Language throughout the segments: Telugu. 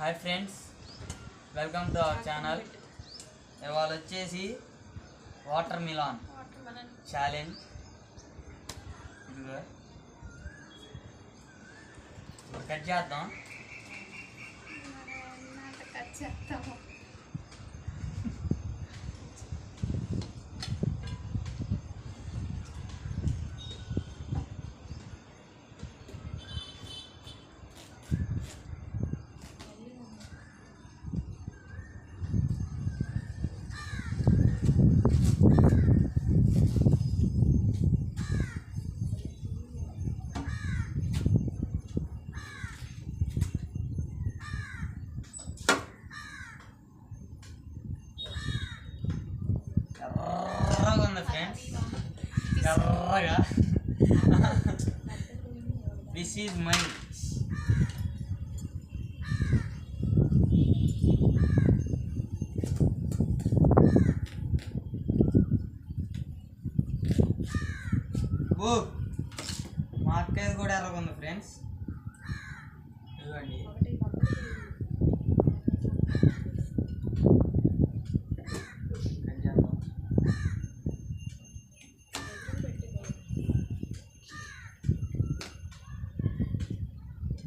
Hi friends welcome to our channel. ఇవాళ వచ్చేసి వాటర్ మిలాన్ ఛాలెంజ్ ఇప్పుడు కట్ చేద్దాం. చెప్తాము ఎర్రగా ఉంది ఫ్రెండ్స్ ఎర్రగా దిస్ ఈజ్ మై బుక్ మా అక్కది కూడా ఎర్రగా ఉంది ఫ్రెండ్స్ ఇదిగోండి ఒకటి కట్ చేద్దాం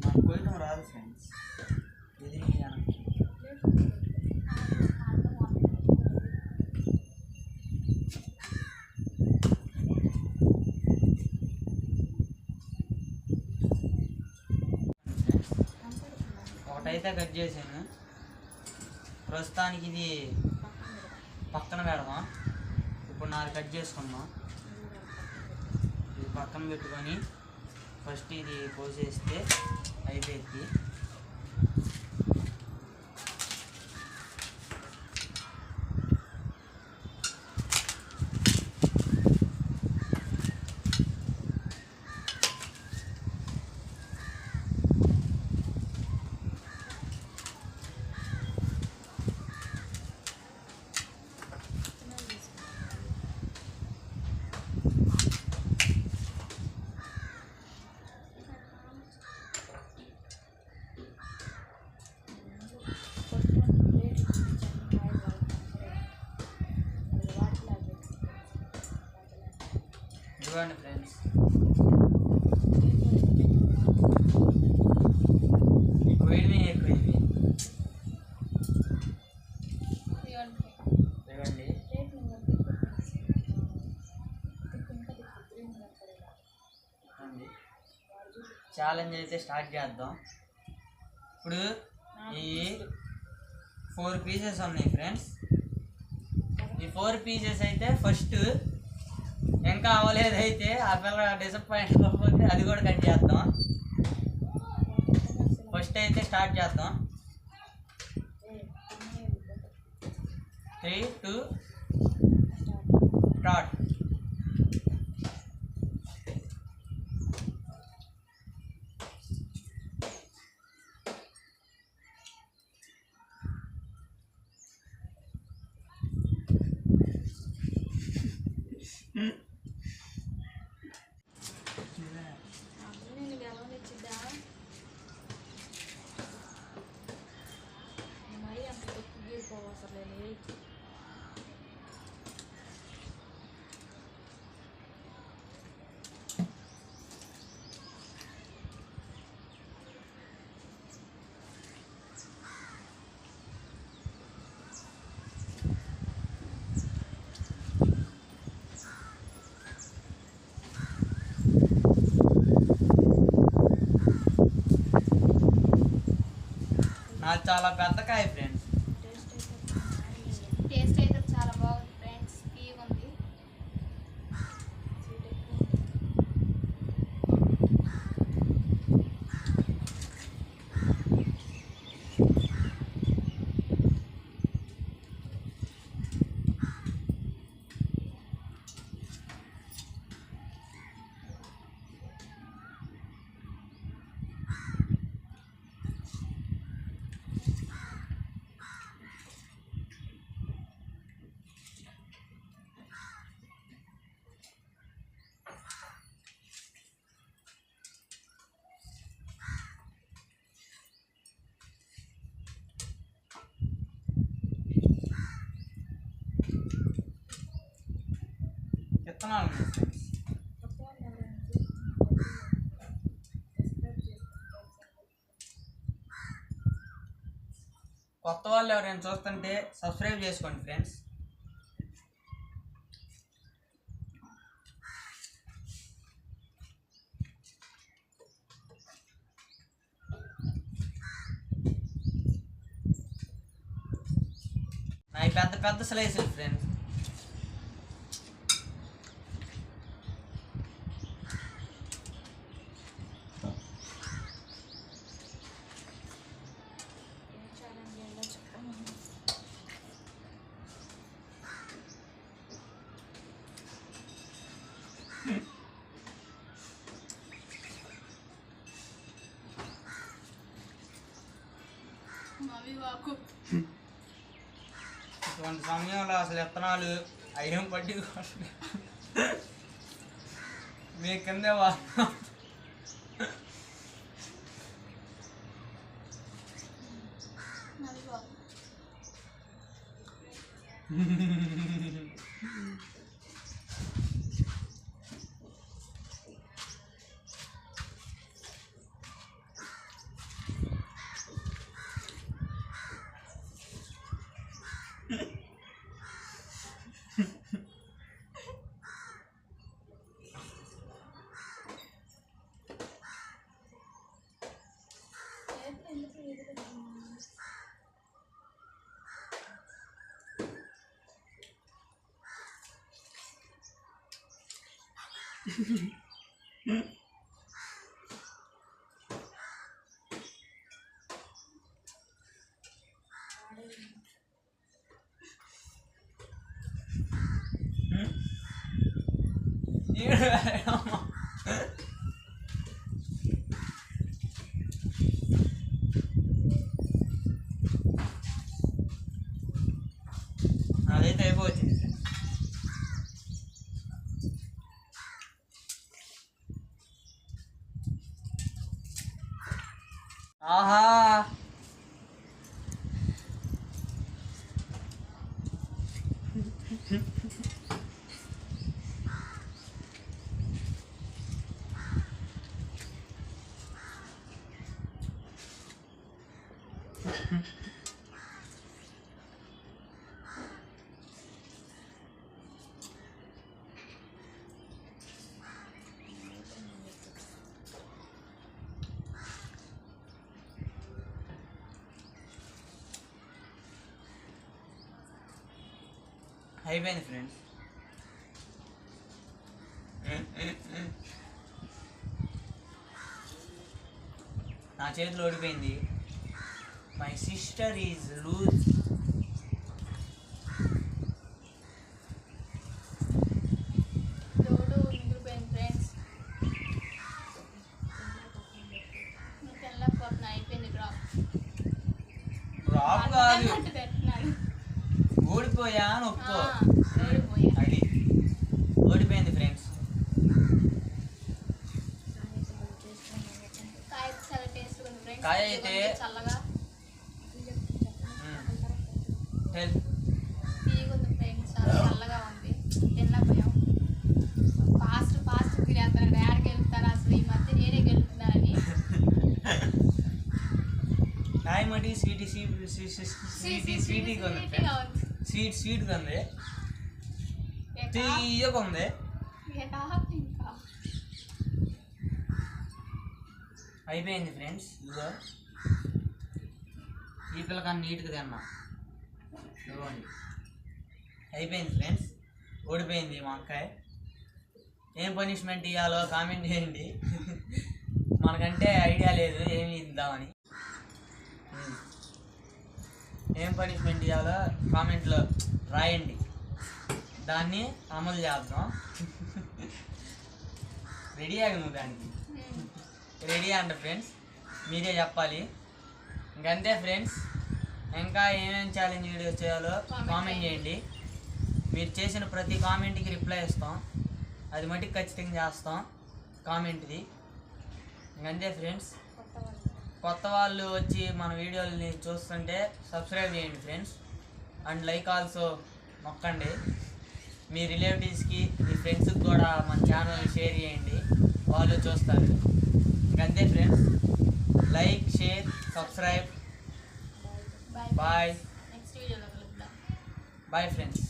నాకు కొయ్యడం రాదు ఫ్రెండ్స్ ఇది అయితే కట్ చేశాను. ప్రస్తుతానికి ఇది పక్కన పెడదాం. ఇప్పుడు నాలుగు కట్ చేసుకుందాం. ఇది పక్కన పెట్టుకొని ఫస్ట్ ఇది పోసేస్తే అయిపోయింది. చూడండి ఫ్రెండ్స్. ఈ కొయ్యడమే ఎక్కువ ఛాలెంజ్ అయితే స్టార్ట్ చేద్దాం. ఇప్పుడు ఈ ఫోర్ పీసెస్ ఉన్నాయి ఫ్రెండ్స్ ఈ ఫోర్ పీసెస్ అయితే ఫస్ట్ ఇంకా అవ్వలేదు అయితే ఆ పిల్ల డిసప్పాయింట్ అవ్వకపోతే అది కూడా కట్ చేద్దాం ఫస్ట్ అయితే స్టార్ట్ చేద్దాం త్రీ టూ స్టార్ట్ Mm-hmm. నాకు చాలా పెద్ద కాయ ఫ్రెండ్స్ విత్తనాలు కొత్త వాళ్ళు ఎవరైనా చూస్తుంటే సబ్స్క్రైబ్ చేసుకోండి ఫ్రెండ్స్ నాకు పెద్ద పెద్ద స్లైసులు ఫ్రెండ్స్ ఏం ఛాలెంజ్ చేయాలో చెప్పండి మమ్మీ వాకు ఇటువంటి సమయంలో అసలు విత్తనాలు అయ్యం పట్టి మీ కిందే వా You're. 아하. అయిపోయింది ఫ్రెండ్స్. నా చేతిలో ఓడిపోయింది. మై సిస్టర్ ఈజ్ లూజ్ అయిపోయింది డ్రాప్ రాపు కాదు. ఓడిపోయా అని ఒప్పుకో. అది. ఓడిపోయింది ఫ్రెండ్స్. కాయ అయితే- చల్లగా హెల్ప్ తీగుంది ఫ్రెండ్స్ చాలా చల్లగా ఉంది తినలేకపోయాం ఫాస్ట్ ఫాస్ట్ తినేస్తాను యాడికి వెళ్తారు అసలు ఈ మధ్య నేనే గెలుపుతున్నానని హాయ్ మటి స్వీటీ స్వీటీ స్వీటీగా ఉంది స్వీట్గా ఉంది స్వీట్ స్వీట్గా ఉంది తీయగా ఉంది. అయిపోయింది ఫ్రెండ్స్. ఇదిగో. ఈ పిల్లకన్నా నీట్గా తిన్నా. ఇదిగోండి. అయిపోయింది ఫ్రెండ్స్. ఓడిపోయింది మా అక్కాయ్ ఏం పనిష్మెంట్ ఇవ్వాలో కామెంట్ చేయండి. మనకంటే ఐడియా లేదు ఏమి ఇద్దామని. ఏం పనిష్మెంట్ ఇవ్వాలో కామెంట్లో రాయండి. దాన్ని అమలు చేద్దాం. రెడీ ఆగి నువ్వు దానికి. రెడీ అంట ఫ్రెండ్స్ మీరే చెప్పాలి. ఇంకంతే ఫ్రెండ్స్ ఇంకా ఏమేమి ఛాలెంజ్ వీడియో చేయాలో కామెంట్ చేయండి. మీరు చేసిన ప్రతి కామెంట్కి రిప్లై ఇస్తాం. అది మటుకు ఖచ్చితంగా చేస్తాం. కామెంట్ది ఇంకంతే ఫ్రెండ్స్ కొత్త వాళ్ళు వచ్చి మన వీడియోలని చూస్తుంటే సబ్స్క్రైబ్ చేయండి ఫ్రెండ్స్ అండ్ లైక్ ఆల్సో నొక్కండి మీ రిలేటివ్స్కి మీ ఫ్రెండ్స్కి కూడా మన ఛానల్ షేర్ చేయండి. వాళ్ళు చూస్తారు. ఇంకంతే friends like share subscribe bye bye friends